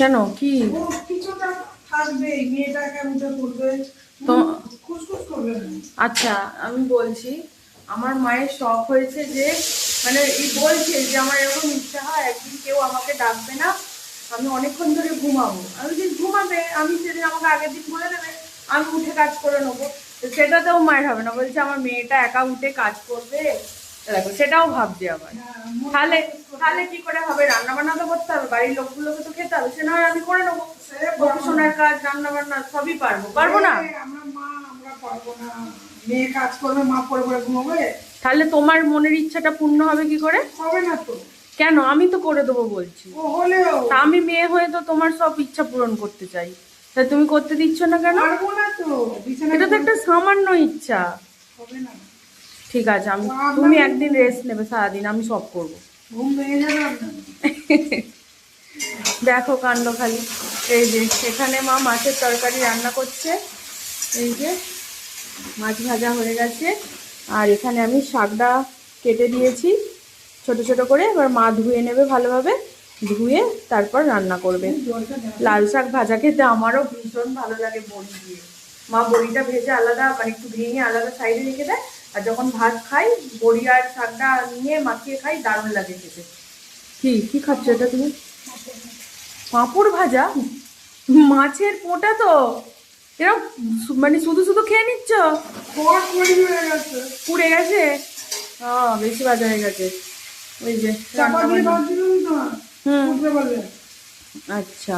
কেন? কি? তো আচ্ছা আমি বলছি আমার মায়ের শখ হয়েছে যে মানে এই বলছে যে আমার এরকম ইচ্ছা হয় একদিন কেউ আমাকে ডাকবে না আমি অনেকক্ষণ ধরে ঘুমাবো। আমি যে ঘুমাবে আমি সেদিন আমাকে আগের দিন বলে দেবে আমি উঠে কাজ করে নেব। তো সেটাতেও মায়ের হবে না। বলছে আমার মেয়েটা একা উঠে কাজ করবে দেখো সেটাও ভাবছি আবার। হ্যাঁ, তাহলে তাহলে কি করে হবে? রান্না বান্না তো করতে হবে বাড়ির লোকগুলোকে তো খেতে হবে সে না আমি করে নেব। পড়াশোনার কাজ রান্না বান্না সবই পারব। পারব না? আমরা মা আমরা পারব না। মেয়ে কাজ করবে মা পরে পরে ঘুমাবে। তাহলে তোমার মনের ইচ্ছাটা পূর্ণ হবে কি করে? হবে না তো। কেন? আমি তো করে দেবো বলছি। আমি মেয়ে হয়ে তো তোমার সব ইচ্ছা পূরণ করতে চাই। তা তুমি করতে দিচ্ছ না কেন? এটা তো একটা সামান্য ইচ্ছা। হবে না। ঠিক আছে আমি তুমি একদিন রেস্ট নেবে সারাদিন আমি সব করব। ঘুম ভেঙে যাবে দেখো কাণ্ড খালি। এই যে সেখানে মা মাছের তরকারি রান্না করছে। এই যে মাছ ভাজা হয়ে গেছে। আর এখানে আমি শাকটা কেটে দিয়েছি। ছোট ছোট করে এবার মা ধুয়ে নেবে ভালোভাবে। ধুয়ে তারপর রান্না করবে। লাল শাক ভাজা খেতে আমারও ভীষণ ভালো লাগে বড়ি দিয়ে। মা বড়িটা ভেজে আলাদা মানে একটু ভেঙে আলাদা সাইডে রেখে দেয়। আর যখন ভাত খাই বড়ি আর শাকটা নিয়ে মাখিয়ে খাই দারুণ লাগে খেতে। কি কি খাচ্ছ এটা তুমি? পাঁপড় ভাজা। মাছের পোটা তো। এরকম মানে শুধু শুধু খেয়ে নিচ্ছ? পুড়ে গেছে। বেশি ভাজা হয়ে গেছে। ওই যে আচ্ছা।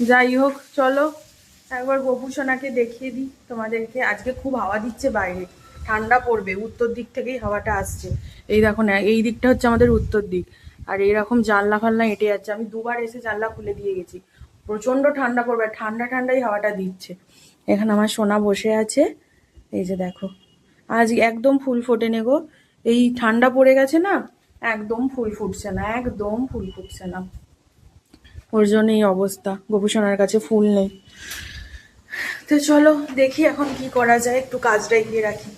যাই হোক চলো। একবার গোপু সোনাকে দেখিয়ে দিই তোমাদেরকে। আজকে খুব হাওয়া দিচ্ছে বাইরে। ঠান্ডা পড়বে, উত্তর দিক থেকেই হাওয়াটা আসছে। এই দেখো না, এই দিকটা হচ্ছে আমাদের উত্তর দিক। আর এইরকম জানলা ফাল্লা হেঁটে যাচ্ছে। আমি দুবার এসে জানলা খুলে দিয়ে গেছি। প্রচণ্ড ঠান্ডা পড়বে ঠান্ডা ঠান্ডাই হাওয়াটা দিচ্ছে। এখানে আমার সোনা বসে আছে। এই যে দেখো, আজ একদম ফুল ফোটেনি গো। এই ঠান্ডা পড়ে গেছে না, একদম ফুল ফুটছে না, একদম ফুল ফুটছে না। ওর জন্য এই অবস্থা, গোপুসোনার কাছে ফুল নেই। তো চলো, দেখি এখন কি করা যায়, একটু কাজটা এগিয়ে রাখি।